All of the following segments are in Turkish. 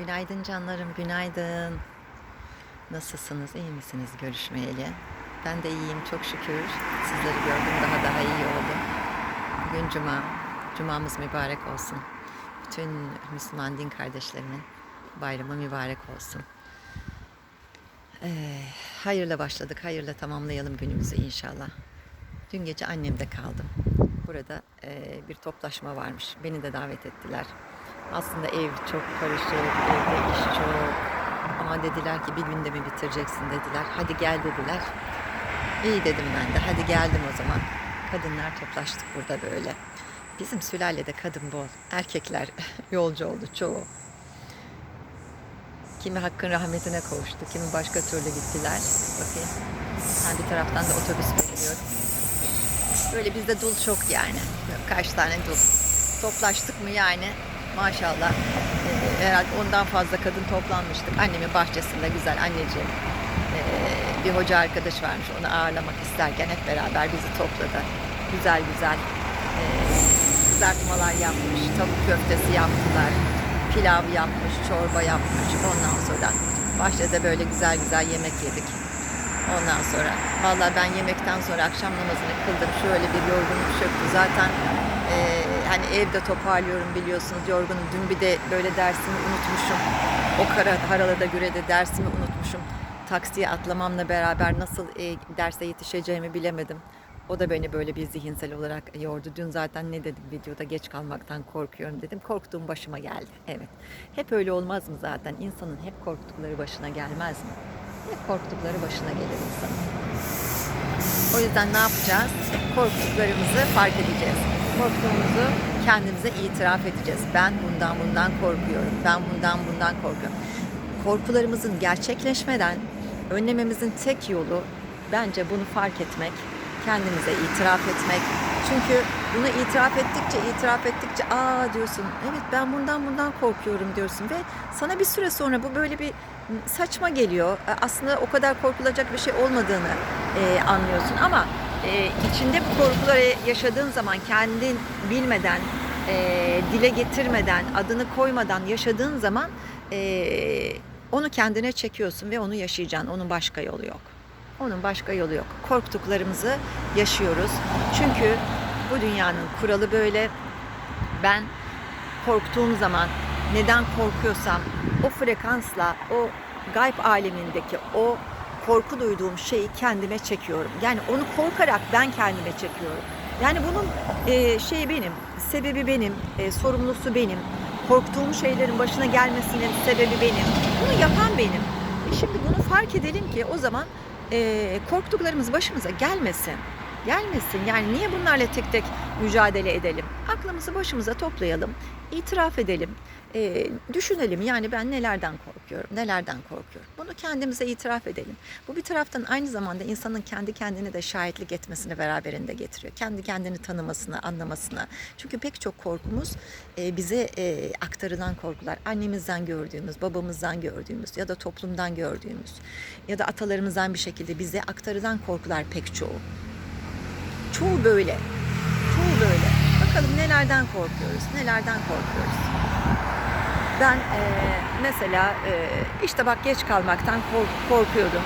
Günaydın canlarım, günaydın. Nasılsınız, iyi misiniz görüşmeyeli? Ben de iyiyim çok şükür. Sizleri gördüm daha daha iyi oldum. Bugün cuma, cumamız mübarek olsun. Bütün Müslüman din kardeşlerimin bayramı mübarek olsun. Ee, hayırla başladık, hayırla tamamlayalım günümüzü inşallah. Dün gece annemde kaldım. Burada e, bir toplaşma varmış. Beni de davet ettiler. Aslında ev çok karışık, evde iş çok. Ama dediler ki bir günde mi bitireceksin dediler. Hadi gel dediler. İyi dedim ben de. Hadi geldim o zaman. Kadınlar toplaştık burada böyle. Bizim sülalede kadın bol. Erkekler yolcu oldu çoğu. Kimi hakkın rahmetine kavuştu, kimi başka türlü gittiler. Bakayım. Ha, bir taraftan da otobüs bekliyor. Böyle bizde dul çok yani. Kaç tane dul. Toplaştık mı yani maşallah. Ee, herhalde ondan fazla kadın toplanmıştık. Annemin bahçesinde güzel anneciğim. ee, bir hoca arkadaş varmış onu ağırlamak isterken hep beraber bizi topladı. Güzel güzel ee, kızartmalar yapmış, tavuk köftesi yaptılar, pilav yapmış, çorba yapmış. Ondan sonra bahçede böyle güzel güzel yemek yedik. Ondan sonra vallahi ben yemekten sonra akşam namazını kıldım. Şöyle bir yorgunluk çöktü. Zaten e, hani evde toparlıyorum biliyorsunuz yorgunum. Dün bir de böyle dersimi unutmuşum. O kara haralada göre de dersimi unutmuşum. Taksiye atlamamla beraber nasıl e, derse yetişeceğimi bilemedim. O da beni böyle bir zihinsel olarak yordu. Dün zaten ne dedim videoda geç kalmaktan korkuyorum dedim. Korktuğum başıma geldi. Evet. Hep öyle olmaz mı zaten? İnsanın hep korktukları başına gelmez mi? Hep korktukları başına gelir insanın. O yüzden ne yapacağız? Korktuklarımızı fark edeceğiz. Korktuğumuzu kendimize itiraf edeceğiz. Ben bundan bundan korkuyorum. Ben bundan bundan korkuyorum. Korkularımızın gerçekleşmeden önlememizin tek yolu bence bunu fark etmek, kendimize itiraf etmek. Çünkü bunu itiraf ettikçe, itiraf ettikçe aa diyorsun, evet ben bundan bundan korkuyorum diyorsun ve sana bir süre sonra bu böyle bir saçma geliyor. E, Aslında o kadar korkulacak bir şey olmadığını e, anlıyorsun ama e, içinde bu korkuları yaşadığın zaman kendin bilmeden, e, dile getirmeden, adını koymadan yaşadığın zaman e, onu kendine çekiyorsun ve onu yaşayacaksın. Onun başka yolu yok. Onun başka yolu yok. Korktuklarımızı yaşıyoruz. Çünkü bu dünyanın kuralı böyle. Ben korktuğum zaman neden korkuyorsam o frekansla o gayb alemindeki o korku duyduğum şeyi kendime çekiyorum. Yani onu korkarak ben kendime çekiyorum. Yani bunun e, şeyi benim, sebebi benim, e, sorumlusu benim. Korktuğum şeylerin başına gelmesinin sebebi benim. Bunu yapan benim. E şimdi bunu fark edelim ki o zaman e, korktuklarımız başımıza gelmesin. Gelmesin. Yani niye bunlarla tek tek mücadele edelim? Aklımızı başımıza toplayalım, itiraf edelim, e, düşünelim. Yani ben nelerden korkuyorum, nelerden korkuyorum. Bunu kendimize itiraf edelim. Bu bir taraftan aynı zamanda insanın kendi kendine de şahitlik etmesini beraberinde getiriyor. Kendi kendini tanımasını, anlamasını. Çünkü pek çok korkumuz e, bize e, aktarılan korkular. Annemizden gördüğümüz, babamızdan gördüğümüz ya da toplumdan gördüğümüz ya da atalarımızdan bir şekilde bize aktarılan korkular pek çoğu. Çoğu böyle. Çoğu böyle. Bakalım nelerden korkuyoruz, nelerden korkuyoruz. Ben e, mesela e, işte bak geç kalmaktan kork- korkuyordum.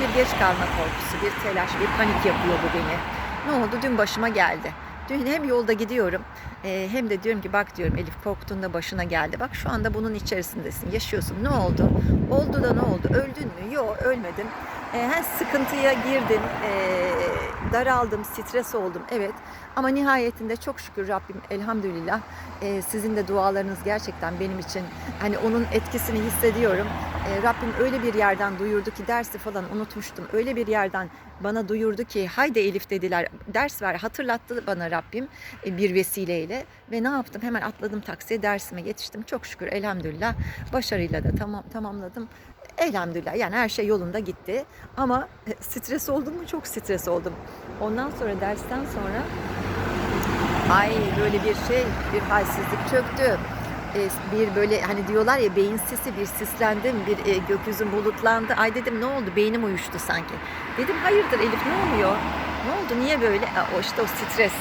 Bir geç kalma korkusu, bir telaş, bir panik yapıyor bu beni. Ne oldu? Dün başıma geldi. Dün hem yolda gidiyorum e, hem de diyorum ki bak diyorum Elif korktuğunda başına geldi. Bak şu anda bunun içerisindesin, yaşıyorsun. Ne oldu? Oldu da ne oldu? Öldün mü? Yok ölmedim. E, he, sıkıntıya girdim, e, daraldım, stres oldum. Evet ama nihayetinde çok şükür Rabbim elhamdülillah e, sizin de dualarınız gerçekten benim için hani onun etkisini hissediyorum. E, Rabbim öyle bir yerden duyurdu ki dersi falan unutmuştum. Öyle bir yerden bana duyurdu ki haydi Elif dediler ders ver hatırlattı bana Rabbim e, bir vesileyle ve ne yaptım hemen atladım taksiye dersime yetiştim çok şükür elhamdülillah başarıyla da tamam tamamladım elhamdülillah yani her şey yolunda gitti. Ama e, stres oldum mu? Çok stres oldum. Ondan sonra dersten sonra ay böyle bir şey bir halsizlik çöktü. E, bir böyle hani diyorlar ya beyin sisi bir sislendim bir e, bulutlandı. Ay dedim ne oldu? Beynim uyuştu sanki. Dedim hayırdır Elif ne oluyor? Ne oldu? Niye böyle? O işte o stres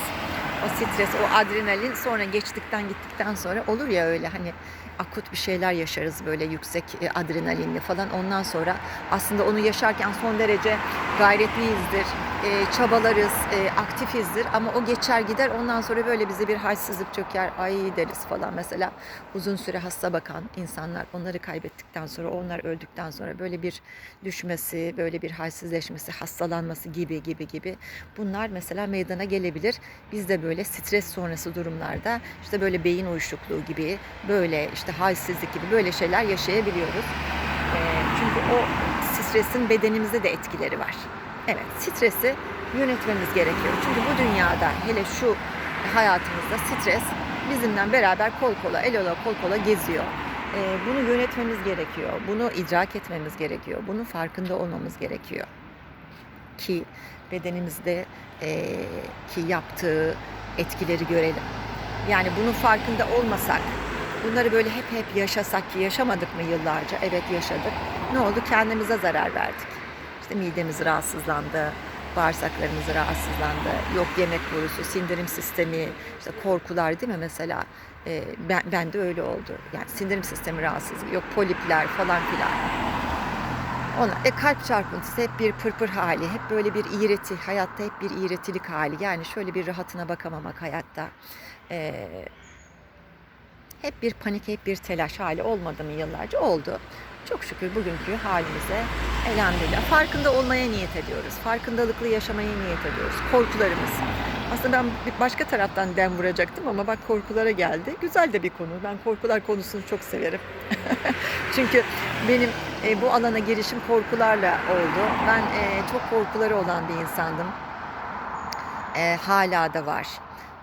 o stres, o adrenalin sonra geçtikten gittikten sonra olur ya öyle hani akut bir şeyler yaşarız böyle yüksek e, adrenalinli falan. Ondan sonra aslında onu yaşarken son derece gayretliyizdir, e, çabalarız, e, aktifizdir ama o geçer gider ondan sonra böyle bize bir halsizlik çöker, ay deriz falan. Mesela uzun süre hasta bakan insanlar onları kaybettikten sonra, onlar öldükten sonra böyle bir düşmesi, böyle bir halsizleşmesi, hastalanması gibi gibi gibi bunlar mesela meydana gelebilir. Biz de böyle stres sonrası durumlarda işte böyle beyin uyuşukluğu gibi, böyle işte halsizlik gibi böyle şeyler yaşayabiliyoruz. Ee, çünkü o stresin bedenimize de etkileri var. Evet, stresi yönetmemiz gerekiyor. Çünkü bu dünyada hele şu hayatımızda stres bizimle beraber kol kola, el ola kol kola geziyor. Ee, bunu yönetmemiz gerekiyor. Bunu idrak etmemiz gerekiyor. Bunun farkında olmamız gerekiyor. Ki bedenimizde e, ki yaptığı etkileri görelim. Yani bunun farkında olmasak, bunları böyle hep hep yaşasak ki yaşamadık mı yıllarca? Evet yaşadık. Ne oldu? Kendimize zarar verdik. İşte midemiz rahatsızlandı, bağırsaklarımız rahatsızlandı, yok yemek borusu, sindirim sistemi, işte korkular değil mi mesela? Ee, ben, ben de öyle oldu. Yani sindirim sistemi rahatsızlığı, yok polipler falan filan. Ona, e, kalp çarpıntısı hep bir pırpır hali, hep böyle bir iğreti, hayatta hep bir iğretilik hali. Yani şöyle bir rahatına bakamamak hayatta. Ee, hep bir panik, hep bir telaş hali olmadı mı yıllarca? Oldu. Çok şükür bugünkü halimize elhamdülillah farkında olmaya niyet ediyoruz. Farkındalıklı yaşamaya niyet ediyoruz. Korkularımız. Aslında ben başka taraftan dem vuracaktım ama bak korkulara geldi. Güzel de bir konu. Ben korkular konusunu çok severim. Çünkü benim e, bu alana girişim korkularla oldu. Ben e, çok korkuları olan bir insandım. E, hala da var.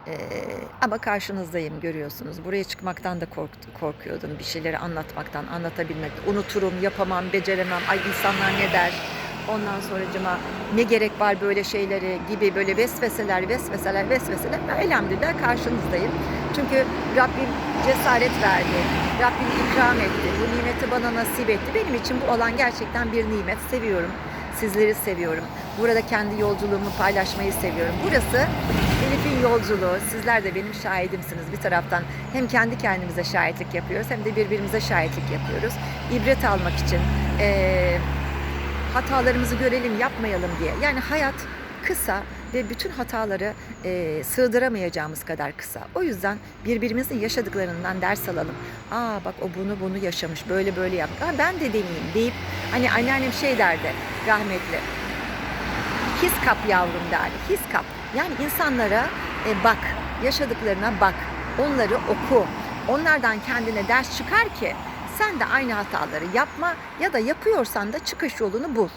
Ee, ama karşınızdayım görüyorsunuz. Buraya çıkmaktan da kork, korkuyordum. Bir şeyleri anlatmaktan, anlatabilmek. Unuturum, yapamam, beceremem. Ay insanlar ne der? Ondan sonracıma ne gerek var böyle şeyleri gibi böyle vesveseler, vesveseler, vesveseler. Elhamdülillah karşınızdayım. Çünkü Rabbim cesaret verdi. Rabbim ikram etti. Bu nimeti bana nasip etti. Benim için bu alan gerçekten bir nimet. Seviyorum. Sizleri seviyorum. Burada kendi yolculuğumu paylaşmayı seviyorum. Burası Elif'in yolculuğu. Sizler de benim şahidimsiniz bir taraftan. Hem kendi kendimize şahitlik yapıyoruz hem de birbirimize şahitlik yapıyoruz. İbret almak için, eee, hatalarımızı görelim, yapmayalım diye. Yani hayat kısa ve bütün hataları eee, sığdıramayacağımız kadar kısa. O yüzden birbirimizin yaşadıklarından ders alalım. Aa bak o bunu bunu yaşamış, böyle böyle yapmış. Aa, ben de deneyeyim deyip hani anneannem şey derdi rahmetli. His kap yavrum derdi. His kap. Yani insanlara e, bak, yaşadıklarına bak, onları oku. Onlardan kendine ders çıkar ki sen de aynı hataları yapma ya da yapıyorsan da çıkış yolunu bul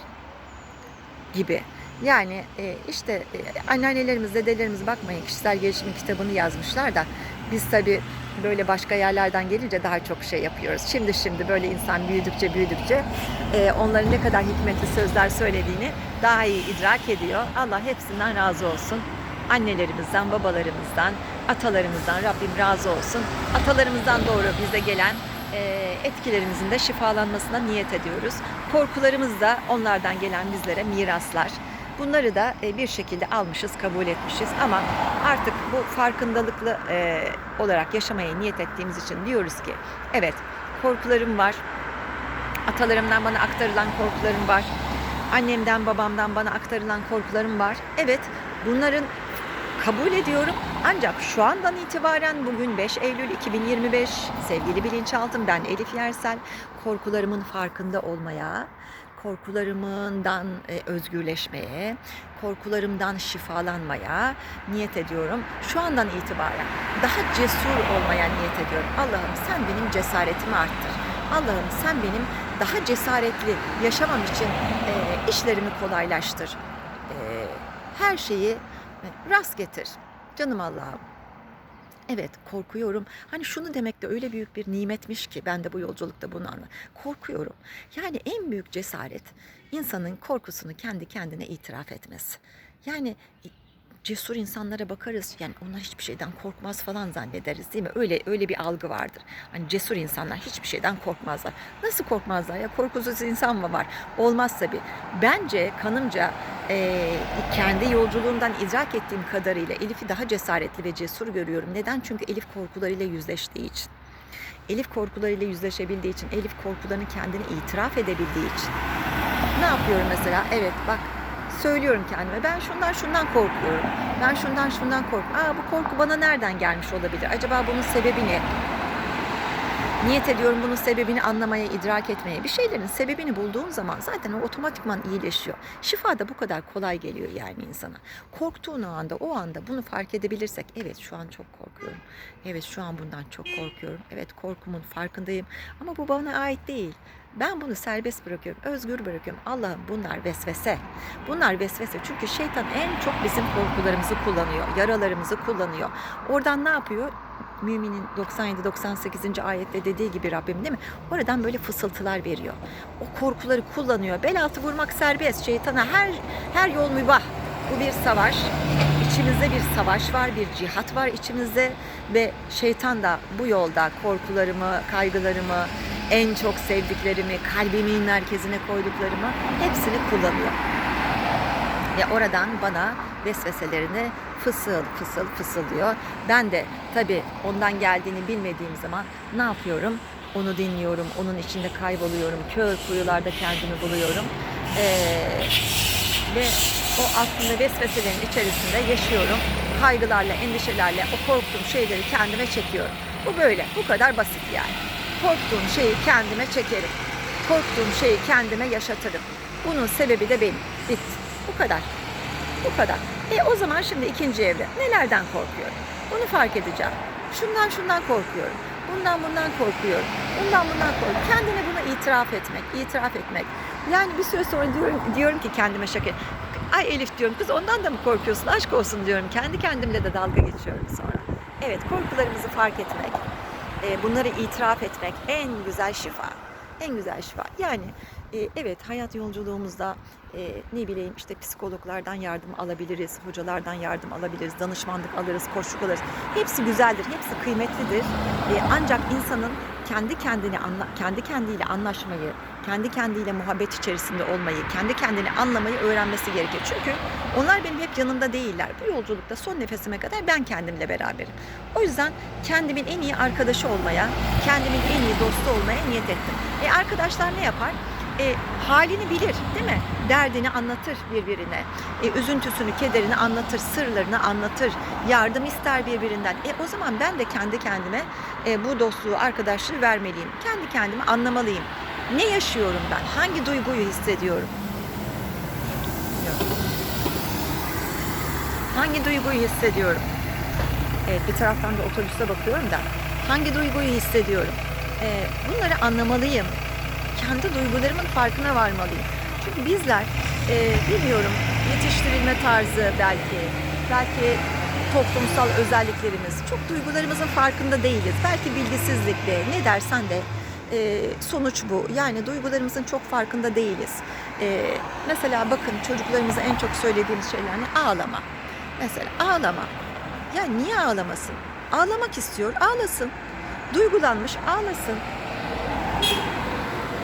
gibi. Yani e, işte e, anneannelerimiz, dedelerimiz bakmayın kişisel gelişim kitabını yazmışlar da biz tabii böyle başka yerlerden gelince daha çok şey yapıyoruz. Şimdi şimdi böyle insan büyüdükçe büyüdükçe e, onların ne kadar hikmetli sözler söylediğini daha iyi idrak ediyor. Allah hepsinden razı olsun. Annelerimizden, babalarımızdan, atalarımızdan Rabbim razı olsun. Atalarımızdan doğru bize gelen e, etkilerimizin de şifalanmasına niyet ediyoruz. Korkularımız da onlardan gelen bizlere miraslar. Bunları da e, bir şekilde almışız, kabul etmişiz ama artık bu farkındalıklı e, olarak yaşamaya niyet ettiğimiz için diyoruz ki evet korkularım var. Atalarımdan bana aktarılan korkularım var. Annemden, babamdan bana aktarılan korkularım var. Evet, bunların kabul ediyorum. Ancak şu andan itibaren bugün 5 Eylül 2025 sevgili bilinçaltım ben Elif Yersel korkularımın farkında olmaya, korkularımdan e, özgürleşmeye, korkularımdan şifalanmaya niyet ediyorum. Şu andan itibaren daha cesur olmaya niyet ediyorum. Allah'ım sen benim cesaretimi arttır. Allah'ım sen benim daha cesaretli yaşamam için e, işlerimi kolaylaştır. E, her şeyi rast getir. Canım Allah'ım. Evet korkuyorum. Hani şunu demek de öyle büyük bir nimetmiş ki ben de bu yolculukta bunu anladım. Korkuyorum. Yani en büyük cesaret insanın korkusunu kendi kendine itiraf etmesi. Yani cesur insanlara bakarız. Yani onlar hiçbir şeyden korkmaz falan zannederiz değil mi? Öyle öyle bir algı vardır. Hani cesur insanlar hiçbir şeyden korkmazlar. Nasıl korkmazlar ya? Korkusuz insan mı var? Olmaz tabii. Bence kanımca e, kendi yolculuğundan idrak ettiğim kadarıyla Elif'i daha cesaretli ve cesur görüyorum. Neden? Çünkü Elif korkularıyla yüzleştiği için. Elif korkularıyla yüzleşebildiği için, Elif korkularını kendine itiraf edebildiği için. Ne yapıyorum mesela? Evet bak söylüyorum kendime. Ben şundan şundan korkuyorum. Ben şundan şundan korkuyorum. Aa bu korku bana nereden gelmiş olabilir? Acaba bunun sebebi ne? Niyet ediyorum bunun sebebini anlamaya, idrak etmeye. Bir şeylerin sebebini bulduğun zaman zaten o otomatikman iyileşiyor. Şifa da bu kadar kolay geliyor yani insana. Korktuğun o anda, o anda bunu fark edebilirsek, evet şu an çok korkuyorum. Evet şu an bundan çok korkuyorum. Evet korkumun farkındayım. Ama bu bana ait değil. Ben bunu serbest bırakıyorum, özgür bırakıyorum. Allah'ım bunlar vesvese. Bunlar vesvese çünkü şeytan en çok bizim korkularımızı kullanıyor, yaralarımızı kullanıyor. Oradan ne yapıyor? Müminin 97-98. ayette dediği gibi Rabbim değil mi? Oradan böyle fısıltılar veriyor. O korkuları kullanıyor. Bel vurmak serbest. Şeytana her her yol mübah. Bu bir savaş. İçimizde bir savaş var, bir cihat var içimizde ve şeytan da bu yolda korkularımı, kaygılarımı, en çok sevdiklerimi, kalbimin merkezine koyduklarımı hepsini kullanıyor. Ve oradan bana vesveselerini fısıl fısıl fısıldıyor. Ben de tabii ondan geldiğini bilmediğim zaman ne yapıyorum? Onu dinliyorum, onun içinde kayboluyorum, kör kuyularda kendimi buluyorum. Ee, ve o aslında vesveselerin içerisinde yaşıyorum. Kaygılarla, endişelerle o korktuğum şeyleri kendime çekiyorum. Bu böyle, bu kadar basit yani. Korktuğum şeyi kendime çekerim. Korktuğum şeyi kendime yaşatırım. Bunun sebebi de benim. Bitti. Bu kadar. Bu kadar. E o zaman şimdi ikinci evre. Nelerden korkuyorum? Bunu fark edeceğim. Şundan şundan korkuyorum. Bundan bundan korkuyorum. Bundan bundan korkuyorum. Kendine bunu itiraf etmek, itiraf etmek. Yani bir süre sonra diyorum, diyorum ki kendime şaka. Ay Elif diyorum kız ondan da mı korkuyorsun? Aşk olsun diyorum. Kendi kendimle de dalga geçiyorum sonra. Evet korkularımızı fark etmek, e, bunları itiraf etmek en güzel şifa. En güzel şifa. Yani e, evet hayat yolculuğumuzda e, ne bileyim işte psikologlardan yardım alabiliriz, hocalardan yardım alabiliriz, danışmanlık alırız, koçluk alırız. Hepsi güzeldir, hepsi kıymetlidir. Ancak insanın kendi kendini anla, kendi kendiyle anlaşmayı, kendi kendiyle muhabbet içerisinde olmayı, kendi kendini anlamayı öğrenmesi gerekir. Çünkü onlar benim hep yanımda değiller. Bu yolculukta son nefesime kadar ben kendimle beraberim. O yüzden kendimin en iyi arkadaşı olmaya, kendimin en iyi dostu olmaya niyet ettim. E arkadaşlar ne yapar? E, halini bilir değil mi? Derdini anlatır birbirine. E, üzüntüsünü, kederini anlatır, sırlarını anlatır. Yardım ister birbirinden. E, o zaman ben de kendi kendime e, bu dostluğu, arkadaşlığı vermeliyim. Kendi kendimi anlamalıyım. Ne yaşıyorum ben? Hangi duyguyu hissediyorum? Hangi duyguyu hissediyorum? Evet bir taraftan da otobüste bakıyorum da hangi duyguyu hissediyorum? Ee, bunları anlamalıyım. Kendi duygularımın farkına varmalıyım. Çünkü bizler e, bilmiyorum yetiştirilme tarzı belki, belki toplumsal özelliklerimiz çok duygularımızın farkında değiliz. Belki bilgisizlikle ne dersen de e, sonuç bu. Yani duygularımızın çok farkında değiliz. E, mesela bakın çocuklarımıza en çok söylediğimiz şeyler ne? Ağlama. Mesela ağlama. Ya niye ağlamasın? Ağlamak istiyor, ağlasın. Duygulanmış, ağlasın.